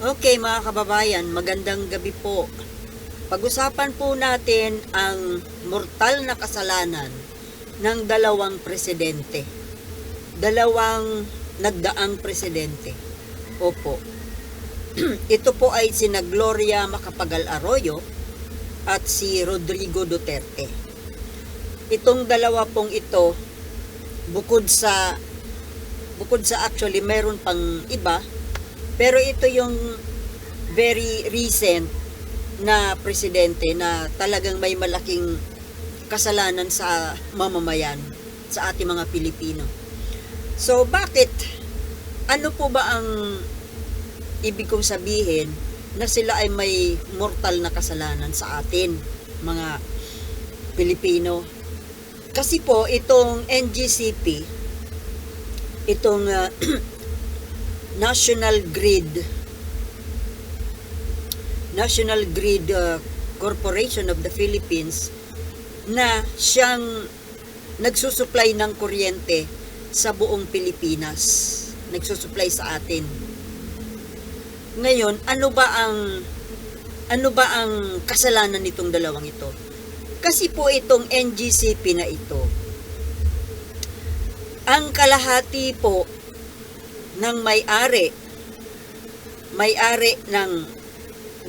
Okay mga kababayan, magandang gabi po. Pag-usapan po natin ang mortal na kasalanan ng dalawang presidente. Dalawang nagdaang presidente. Opo. Ito po ay sina Gloria Macapagal Arroyo at si Rodrigo Duterte. Itong dalawa pong ito, bukod sa bukod sa actually meron pang iba, pero ito yung very recent na presidente na talagang may malaking kasalanan sa mamamayan, sa ating mga Pilipino. So, bakit? Ano po ba ang ibig kong sabihin na sila ay may mortal na kasalanan sa atin, mga Pilipino? Kasi po, itong NGCP, itong ah, National Grid National Grid uh, Corporation of the Philippines na siyang nagsusupply ng kuryente sa buong Pilipinas. Nagsusupply sa atin. Ngayon, ano ba ang ano ba ang kasalanan nitong dalawang ito? Kasi po itong NGCP na ito, ang kalahati po ng may-ari, may-ari ng,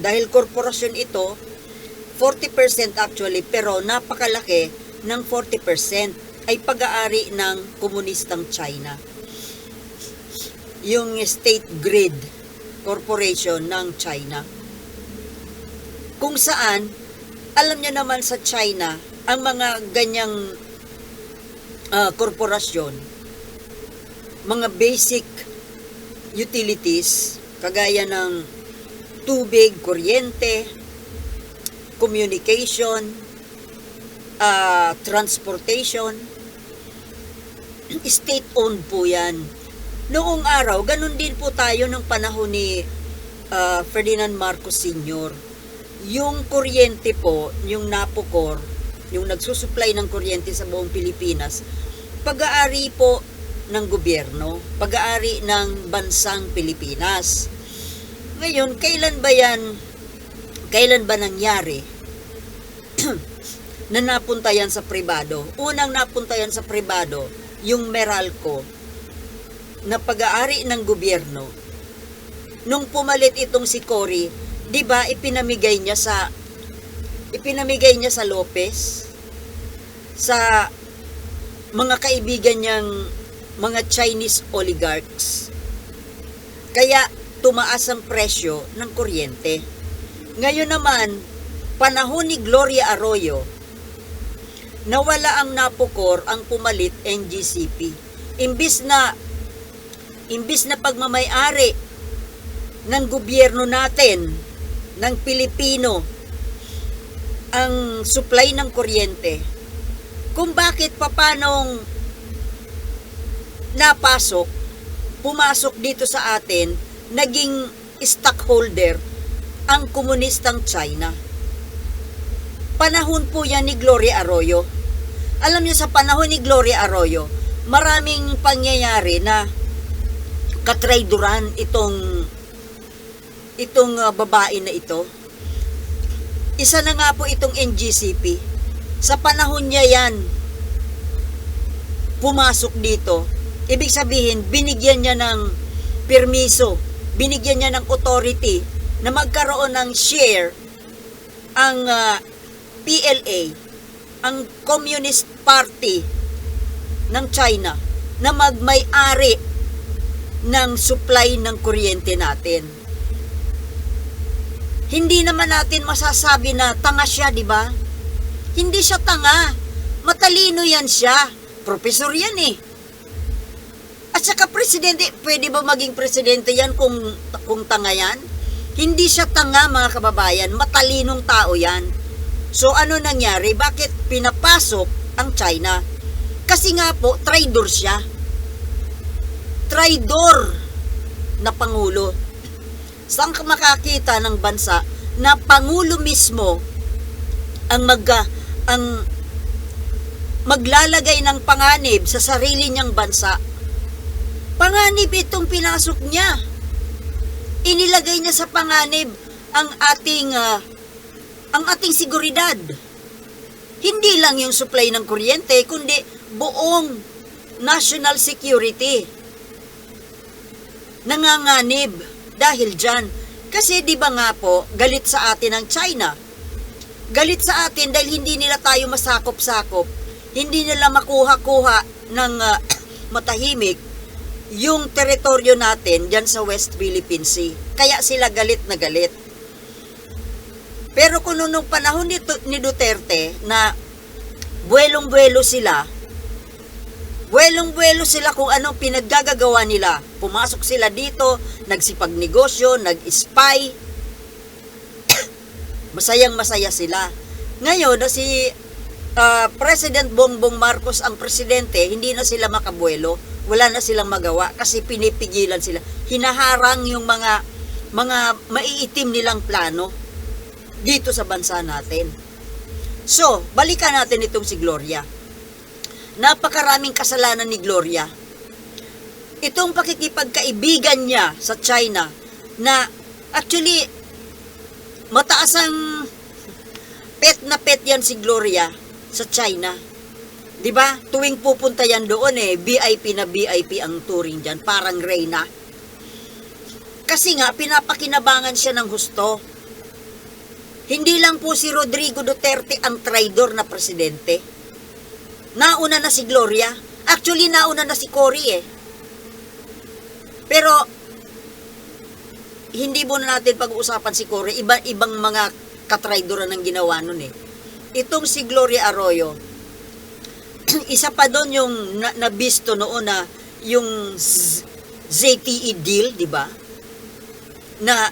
dahil korporasyon ito, 40% actually, pero napakalaki ng 40% ay pag-aari ng komunistang China. Yung State Grid Corporation ng China. Kung saan, alam niyo naman sa China, ang mga ganyang ah, korporasyon, mga basic utilities, kagaya ng tubig, kuryente, communication, ah, transportation, state-owned po yan. Noong araw, ganun din po tayo ng panahon ni ah, Ferdinand Marcos Sr. Yung kuryente po, yung Napocor, yung nagsusupply ng kuryente sa buong Pilipinas, pag-aari po ng gobyerno, pag-aari ng bansang Pilipinas. Ngayon, kailan ba yan, kailan ba nangyari na napunta yan sa pribado? Unang napunta yan sa pribado, yung Meralco, na pag-aari ng gobyerno. Nung pumalit itong si Cory, 'di ba ipinamigay niya sa ipinamigay niya sa Lopez sa mga kaibigan niyang mga Chinese oligarchs. Kaya tumaas ang presyo ng kuryente. Ngayon naman, panahon ni Gloria Arroyo, nawala ang Napocor ang pumalit NGCP. Imbis na imbis na pagmamayari ng gobyerno natin, ng Pilipino, ang supply ng kuryente, kung bakit papanong napasok, pumasok dito sa atin, naging stockholder ang komunistang China. Panahon po yan ni Gloria Arroyo. Alam niyo sa panahon ni Gloria Arroyo, maraming pangyayari na katrayduran itong itong uh, babae na ito. Isa na nga po itong NGCP. Sa panahon niya yan, pumasok dito. Ibig sabihin, binigyan niya ng permiso, binigyan niya ng authority na magkaroon ng share ang uh, PLA, ang Communist Party ng China na magmay-ari ng supply ng kuryente natin. Hindi naman natin masasabi na tanga siya, di ba? Hindi siya tanga. Matalino yan siya. Profesor yan eh. At saka presidente, pwede ba maging presidente yan kung, kung tanga yan? Hindi siya tanga mga kababayan, matalinong tao yan. So ano nangyari? Bakit pinapasok ang China? Kasi nga po, traidor siya. Traidor na pangulo. Saan ka makakita ng bansa na pangulo mismo ang mag ang maglalagay ng panganib sa sarili niyang bansa? Panganib itong pinasok niya. inilagay niya sa panganib ang ating ah, ang ating seguridad. Hindi lang yung supply ng kuryente, kundi buong national security. Nanganganib dahil dyan. Kasi di ba nga po, galit sa atin ang China. Galit sa atin dahil hindi nila tayo masakop-sakop. Hindi nila makuha-kuha ng ah, matahimik yung teritoryo natin dyan sa West Philippine Sea. Kaya sila galit na galit. Pero kung nung panahon ni, ni Duterte na buwelong-buwelo sila, buwelong-buwelo sila kung anong pinaggagawa nila. Pumasok sila dito, nagsipagnegosyo, nag-spy. Masayang masaya sila. Ngayon, na si ah, President Bongbong Marcos ang presidente, hindi na sila makabuelo. Wala na silang magawa kasi pinipigilan sila. Hinaharang yung mga mga maiitim nilang plano dito sa bansa natin. So, balikan natin itong si Gloria. Napakaraming kasalanan ni Gloria. Itong pakikipagkaibigan niya sa China na actually mataas ang pet na pet yan si Gloria sa China. 'Di ba? Tuwing pupunta yan doon eh, VIP na VIP ang touring diyan, parang Reyna. Kasi nga pinapakinabangan siya ng husto. Hindi lang po si Rodrigo Duterte ang traidor na presidente. Nauna na si Gloria. Actually, nauna na si Cory eh. Pero, hindi muna natin pag-uusapan si Cory. Iba, ibang mga katraidoran ang ginawa nun eh. Itong si Gloria Arroyo, isa pa doon yung na, nabisto noon na yung ZTE deal, di ba? Na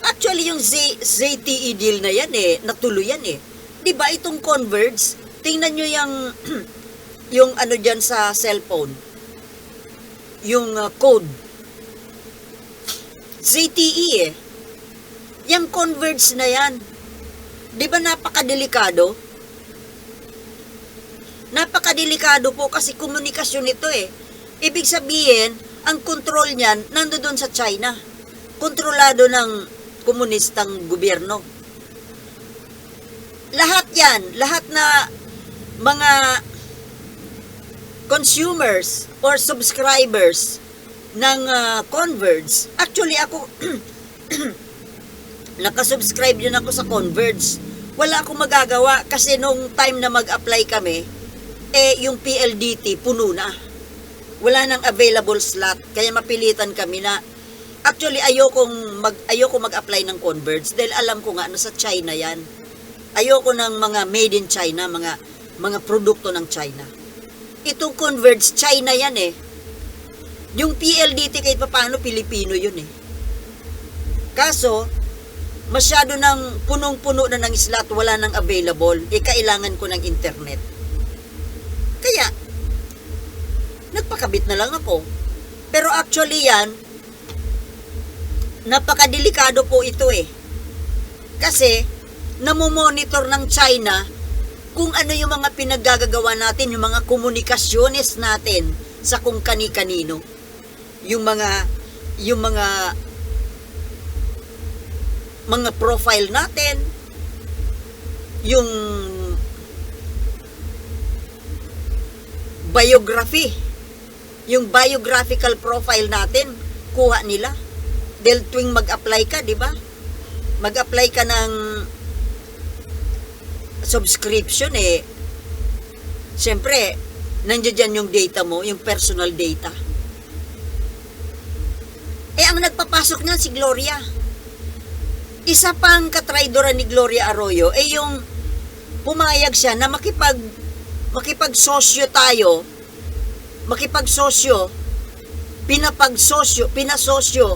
Actually, yung Z, ZTE deal na yan eh, natuloy yan eh. Di ba itong Converge, tingnan nyo yung, yung ano dyan sa cellphone, yung uh, code. ZTE eh. Yung Converge na yan. Di ba napakadelikado? Napakadelikado po kasi komunikasyon ito eh. Ibig sabihin, ang control niyan nandoon sa China. Kontrolado ng komunistang gobyerno. Lahat yan, lahat na mga consumers or subscribers ng ah, Converge. Actually, ako, nakasubscribe din ako sa Converge. Wala akong magagawa kasi nung time na mag-apply kami, eh, yung PLDT puno na. Wala nang available slot. Kaya mapilitan kami na Actually, ayokong mag ayoko mag-apply ng Converge dahil alam ko nga nasa China 'yan. Ayoko ng mga made in China, mga mga produkto ng China. Itong Converge China 'yan eh. Yung PLDT kahit paano Pilipino 'yun eh. Kaso masyado ng punong-puno na ng slot, wala nang available, eh kailangan ko ng internet. Kaya nagpakabit na lang ako. Pero actually yan, napakadelikado po ito eh. Kasi, namomonitor ng China kung ano yung mga pinaggagawa natin, yung mga komunikasyones natin sa kung kani-kanino. Yung mga, yung mga, mga profile natin, yung biography, yung biographical profile natin, kuha nila dahil tuwing mag-apply ka, di ba? Mag-apply ka ng subscription eh. Siyempre, nandiyan dyan yung data mo, yung personal data. Eh, ang nagpapasok niyan si Gloria. Isa pang katraidoran ni Gloria Arroyo, eh yung pumayag siya na makipag makipagsosyo tayo, makipagsosyo, pinapagsosyo, pinasosyo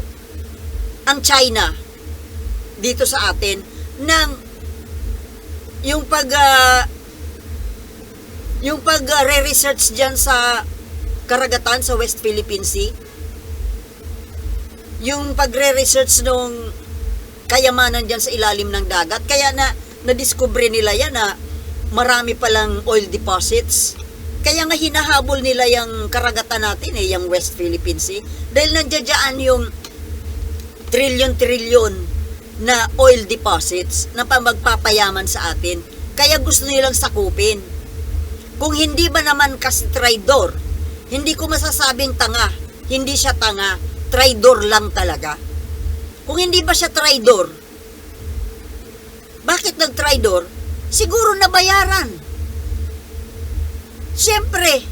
ang China dito sa atin ng yung pag ah, yung pag ah, re-research diyan sa karagatan sa West Philippine Sea. Yung pagre-research nung kayamanan diyan sa ilalim ng dagat. Kaya na na-discover nila yan na marami palang oil deposits kaya nga hinahabol nila yung karagatan natin eh, yung West Philippine Sea. Dahil nandiyan yung trilyon-trilyon na oil deposits na pa magpapayaman sa atin. Kaya gusto nilang sakupin. Kung hindi ba naman kasi traidor, hindi ko masasabing tanga. Hindi siya tanga. Traidor lang talaga. Kung hindi ba siya traidor, bakit nag-traidor? Siguro nabayaran. Siyempre,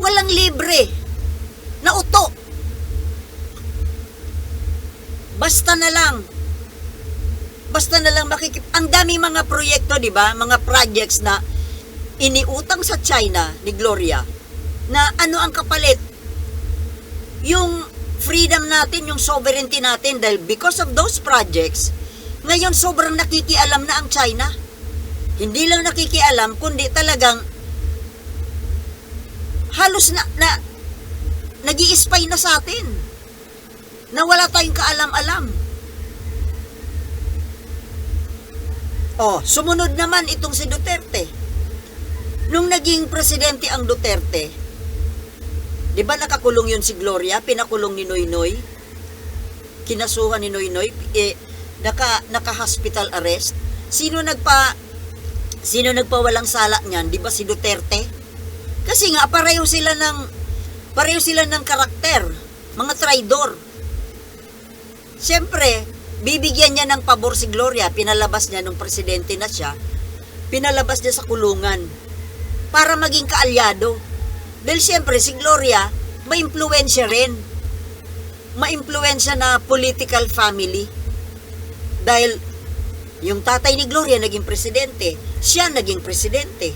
walang libre. Na uto. Basta na lang. Basta na lang makikip... Ang dami mga proyekto, di ba? Mga projects na iniutang sa China ni Gloria na ano ang kapalit? Yung freedom natin, yung sovereignty natin dahil because of those projects, ngayon sobrang nakikialam na ang China. Hindi lang nakikialam, kundi talagang halos na, na nag spy na sa atin. Na wala tayong kaalam-alam. Oh, sumunod naman itong si Duterte. Nung naging presidente ang Duterte, di ba nakakulong yun si Gloria, pinakulong ni Noynoy, kinasuhan ni Noynoy, eh, naka, naka-hospital arrest. Sino nagpa, sino nagpawalang sala niyan? Di ba si Duterte? Kasi nga, pareho sila ng, pareho sila ng karakter, mga traidor. Siyempre, bibigyan niya ng pabor si Gloria, pinalabas niya nung presidente na siya, pinalabas niya sa kulungan para maging kaalyado. Dahil siyempre, si Gloria, may impluensya rin. Ma-impluensya na political family. Dahil yung tatay ni Gloria naging presidente, siya naging presidente.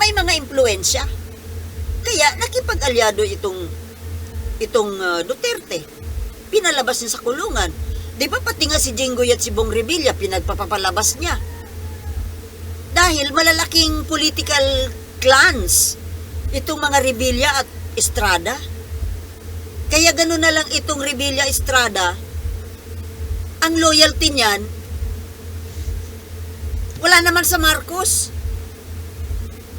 May mga impluensya. Kaya nakipag-alyado itong itong uh, Duterte. Pinalabas niya sa kulungan. 'Di ba pati nga si Jinggoy at si Bong Revilla pinagpapalabas niya. Dahil malalaking political clans itong mga Revilla at Estrada. Kaya gano'n na lang itong Revilla Estrada ang loyalty niyan, wala naman sa Marcos.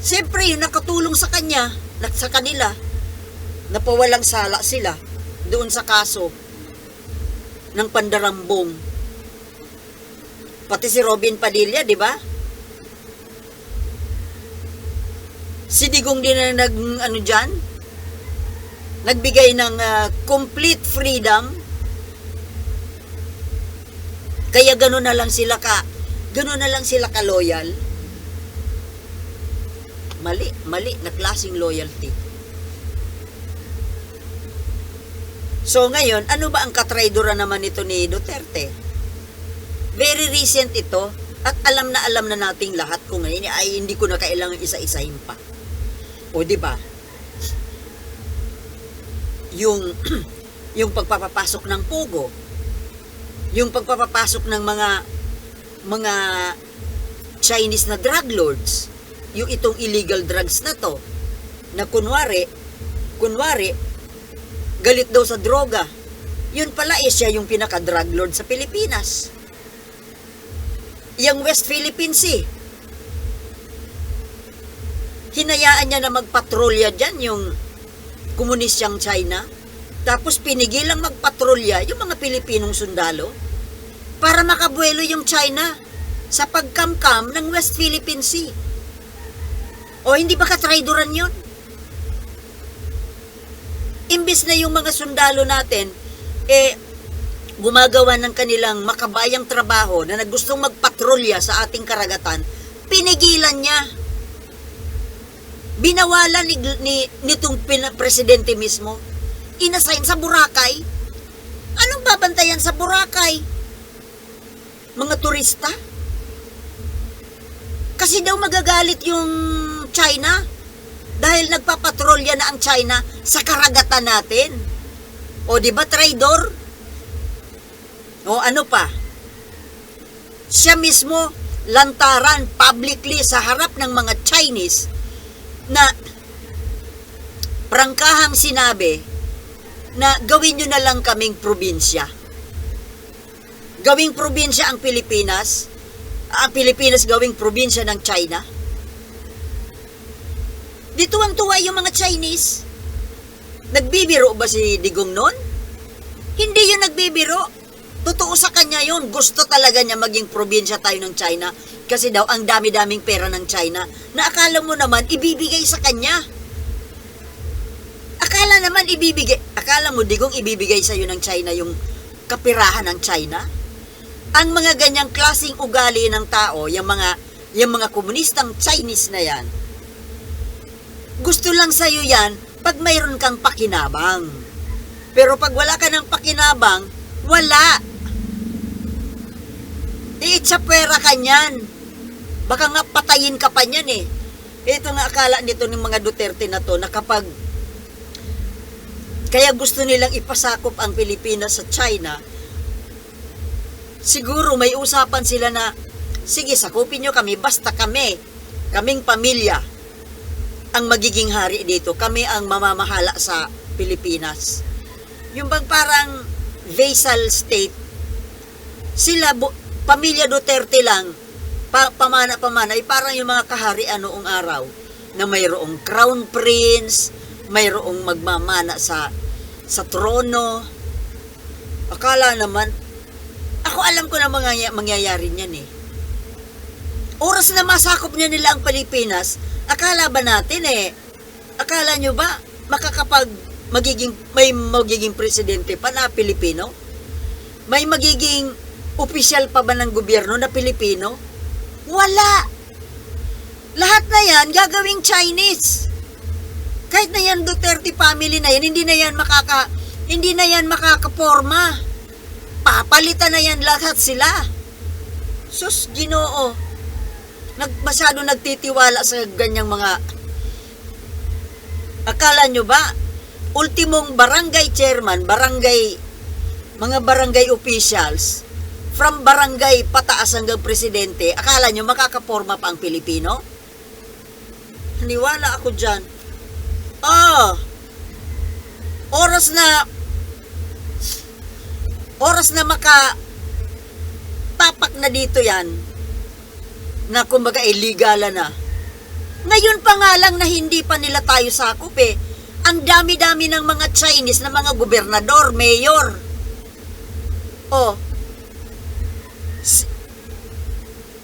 Siyempre, yung nakatulong sa kanya, sa kanila, napawalang sala sila doon sa kaso ng pandarambong. Pati si Robin Padilla, di ba? Si Digong din na nag, ano dyan, nagbigay ng uh, complete freedom kaya gano'n na lang sila ka, gano'n na lang sila ka loyal. Mali, mali na klaseng loyalty. So ngayon, ano ba ang katraidoran naman ito ni Duterte? Very recent ito at alam na alam na nating lahat kung ngayon ay hindi ko na kailangan isa-isahin pa. O di ba? Yung yung pagpapapasok ng pugo, yung pagpapapasok ng mga mga Chinese na drug lords, yung itong illegal drugs na to, na kunwari, kunwari, galit daw sa droga, yun pala eh siya yung pinaka-drug lord sa Pilipinas. Yung West Philippine Sea, hinayaan niya na magpatrolya dyan yung komunistyang China, tapos pinigilang magpatrolya yung mga Pilipinong sundalo para makabuelo yung China sa pagkamkam ng West Philippine Sea. O hindi ba katraidoran yun? Imbis na yung mga sundalo natin, eh, gumagawa ng kanilang makabayang trabaho na nagustong magpatrolya sa ating karagatan, pinigilan niya. Binawalan ni, ni, nitong pina, presidente mismo inassign sa Boracay? Anong babantayan sa Boracay? Mga turista? Kasi daw magagalit yung China dahil nagpapatrolya na ang China sa karagatan natin. O di ba traidor? O ano pa? Siya mismo lantaran publicly sa harap ng mga Chinese na prangkahang sinabi na gawin nyo na lang kaming probinsya. Gawing probinsya ang Pilipinas, ang Pilipinas gawing probinsya ng China. Dito ang tuwa yung mga Chinese. Nagbibiro ba si Digong noon? yung nagbibiro. Totoo sa kanya yun. Gusto talaga niya maging probinsya tayo ng China. Kasi daw, ang dami-daming pera ng China na akala mo naman, ibibigay sa kanya. Akala naman ibibigay, akala mo digong ibibigay sa iyo ng China yung kapirahan ng China? Ang mga ganyang klasing ugali ng tao, yung mga yung mga komunistang Chinese na yan, gusto lang sa iyo yan pag mayroon kang pakinabang. Pero pag wala ka ng pakinabang, wala. Iitsapwera ka niyan. Baka nga patayin ka pa niyan eh. Ito nga akala nito ng mga Duterte na to na kapag kaya gusto nilang ipasakop ang Pilipinas sa China, siguro may usapan sila na, sige, sakupin nyo kami, basta kami, kaming pamilya, ang magiging hari dito. Kami ang mamamahala sa Pilipinas. Yung bang parang vassal state, sila, bu- pamilya Duterte lang, pa, pamana-pamana, ay parang yung mga kaharian noong araw, na mayroong crown prince, mayroong magmamana sa sa trono. Akala naman, ako alam ko na mga mangyayari niyan eh. Oras na masakop niya nila ang Pilipinas, akala ba natin eh, akala nyo ba makakapag magiging, may magiging presidente pa na Pilipino? May magiging opisyal pa ba ng gobyerno na Pilipino? Wala! Lahat na yan gagawing Chinese. Kahit na yan Duterte family na yan, hindi na yan makaka hindi na yan makakaporma. Papalitan na yan lahat sila. Sus, Ginoo. Nag, masyado nagtitiwala sa ganyang mga Akala nyo ba ultimong barangay chairman, barangay mga barangay officials from barangay pataas hanggang presidente, akala nyo makakaporma pa ang Pilipino? Haniwala ako dyan. Oh, oras na oras na maka tapak na dito yan na kumbaga illegal na. Ngayon pa nga lang na hindi pa nila tayo sakop eh. Ang dami-dami ng mga Chinese na mga gobernador, mayor. Oh.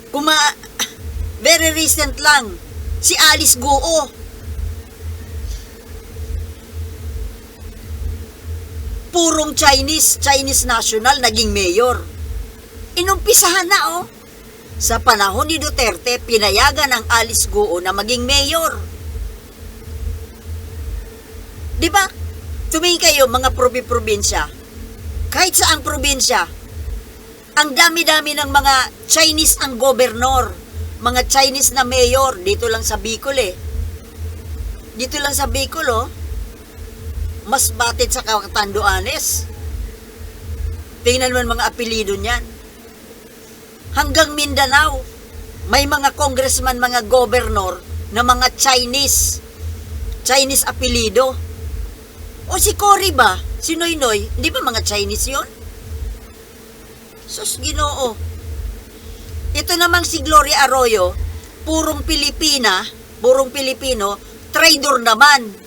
Kuma very recent lang si Alice Guo purong Chinese, Chinese national, naging mayor. Inumpisahan na, oh. Sa panahon ni Duterte, pinayagan ang Alice Guo na maging mayor. Di ba? Tumingin kayo, mga probi-probinsya. Kahit saang probinsya, ang dami-dami ng mga Chinese ang gobernor, mga Chinese na mayor, dito lang sa Bicol eh. Dito lang sa Bicol, oh mas batid sa Katanduanes. Tingnan mo mga apelido niyan. Hanggang Mindanao, may mga congressman, mga governor na mga Chinese. Chinese apelido. O si Cory ba? Si Noynoy, hindi ba mga Chinese yon? Sus, ginoo. Ito namang si Gloria Arroyo, purong Pilipina, purong Pilipino, trader naman.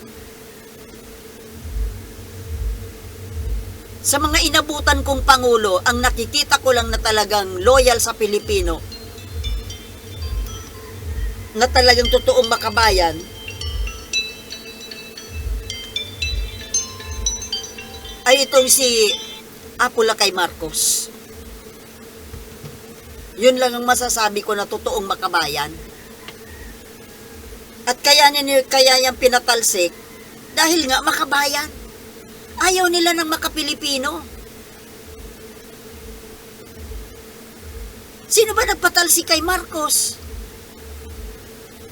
Sa mga inabutan kong Pangulo, ang nakikita ko lang na talagang loyal sa Pilipino, na talagang totoong makabayan, ay itong si Apula kay Marcos. Yun lang ang masasabi ko na totoong makabayan. At kaya niya kaya niyang pinatalsik dahil nga makabayan. Ayaw nila ng makapilipino. Sino ba nagpatalsi kay Marcos?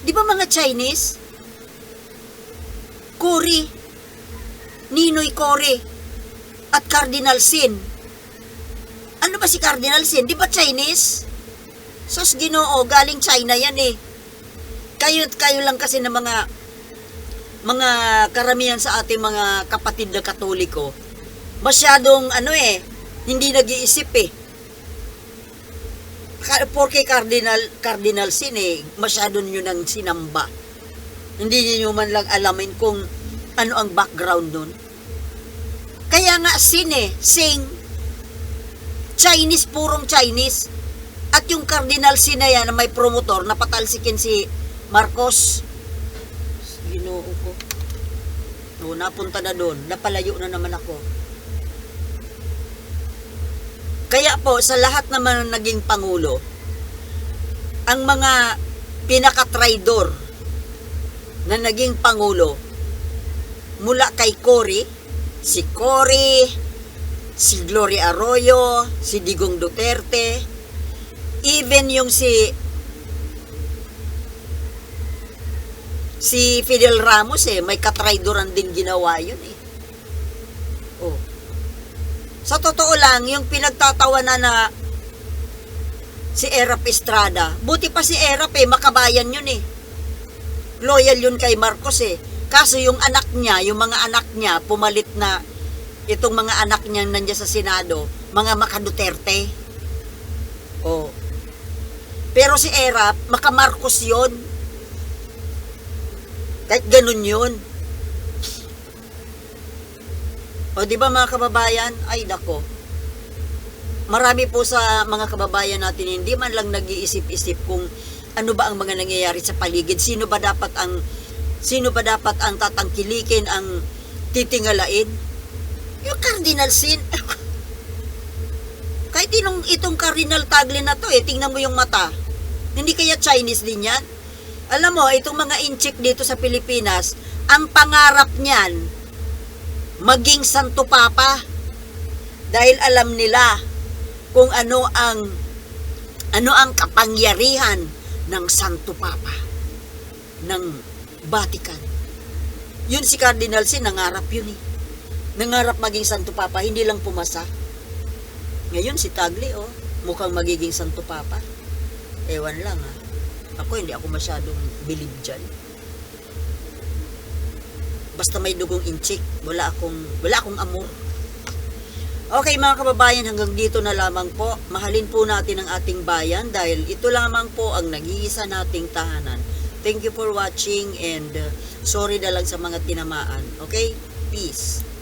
Di ba mga Chinese? Cory, Ninoy Cory, at Cardinal Sin. Ano ba si Cardinal Sin? Di ba Chinese? Sos ginoo, galing China yan eh. Kayo, kayo lang kasi ng mga mga karamihan sa ating mga kapatid na katoliko, masyadong ano eh, hindi nag-iisip eh. Porque Cardinal, Cardinal Sin eh, masyado nyo nang sinamba. Hindi niyo man lang alamin kung ano ang background nun. Kaya nga sin eh, sing, Chinese, purong Chinese. At yung Cardinal Sin na yan may promotor, napatalsikin si Marcos. Ginoo ko. No, napunta na doon. Napalayo na naman ako. Kaya po, sa lahat naman ng naging pangulo, ang mga pinaka-traidor na naging pangulo, mula kay Cory, si Cory, si Gloria Arroyo, si Digong Duterte, even yung si si Fidel Ramos eh, may katraidoran din ginawa yun eh. Oh. Sa totoo lang, yung pinagtatawanan na si Erap Estrada, buti pa si Erap eh, makabayan yun eh. Loyal yun kay Marcos eh. Kaso yung anak niya, yung mga anak niya, pumalit na itong mga anak niya nandiyan sa Senado, mga makaduterte. Oh. Pero si Erap, maka Marcos yun. Kahit ganun yun. O di ba mga kababayan? Ay nako. Marami po sa mga kababayan natin hindi man lang nag-iisip-isip kung ano ba ang mga nangyayari sa paligid. Sino ba dapat ang sino ba dapat ang tatangkilikin, ang titingalain? Yung Cardinal Sin. Kahit inong, itong Cardinal Tagle na to eh, tingnan mo yung mata. Hindi kaya Chinese din yan? Alam mo, itong mga inchik dito sa Pilipinas, ang pangarap niyan, maging Santo Papa. Dahil alam nila kung ano ang ano ang kapangyarihan ng Santo Papa ng Vatican. Yun si Cardinal Sin, nangarap yun eh. Nangarap maging Santo Papa, hindi lang pumasa. Ngayon si Tagle, oh, mukhang magiging Santo Papa. Ewan lang ah. Ako hindi ako masyadong believe dyan. Basta may dugong inchik, wala akong, wala akong amor. Okay mga kababayan, hanggang dito na lamang po. Mahalin po natin ang ating bayan dahil ito lamang po ang nag-iisa nating tahanan. Thank you for watching and uh, sorry na lang sa mga tinamaan. Okay? Peace.